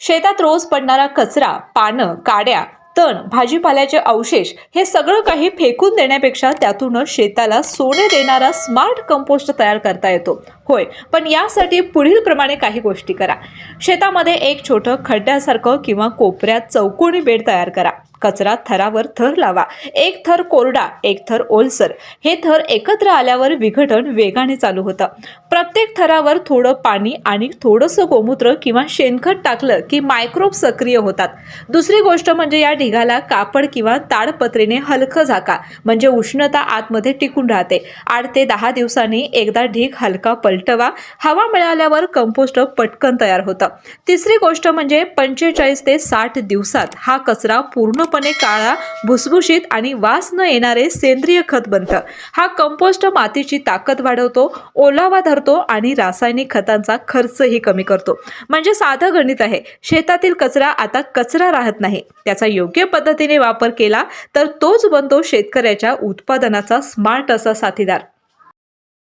शेतात रोज पडणारा कचरा पानं काड्या तण भाजीपाल्याचे अवशेष हे सगळं काही फेकून देण्यापेक्षा त्यातूनच शेताला सोने देणारा स्मार्ट कंपोस्ट तयार करता येतो. होय पण यासाठी पुढील प्रमाणे काही गोष्टी करा. शेतामध्ये एक छोटं खड्ड्यासारखं किंवा कोपऱ्यात चौकोनी बेड तयार करा. कचरा थरावर थर लावा. एक थर कोरडा एक थर ओलसर. हे थर एकत्र आल्यावर विघटन वेगाने चालू होतं. प्रत्येक थरावर थोडं पाणी आणि थोडंसं गोमूत्र किंवा शेणखत टाकलं की मायक्रोब सक्रिय होतात. दुसरी गोष्ट म्हणजे या ढिगाला कापड किंवा ताडपत्रीने हलकं झाका म्हणजे उष्णता आतमध्ये टिकून राहते. आठ ते दहा दिवसांनी एकदा ढीग हलका पलटवा हवा मिळाल्यावर कंपोस्ट पटकन तयार होतं. तिसरी गोष्ट म्हणजे पंचेचाळीस ते साठ दिवसात हा कचरा पूर्णपणे काळा भुसभुशीत आणि वास न येणारे सेंद्रिय खत बनतं. हा कंपोस्ट मातीची ताकद वाढवतो ओलावा धरतो आणि रासायनिक खतांचा खर्चही कमी करतो. म्हणजे साधं गणित आहे. शेतातील कचरा आता कचरा राहत नाही. त्याचा योग्य पद्धतीने वापर केला तर तोच बनतो शेतकऱ्याच्या उत्पादनाचा स्मार्ट असा साथीदार.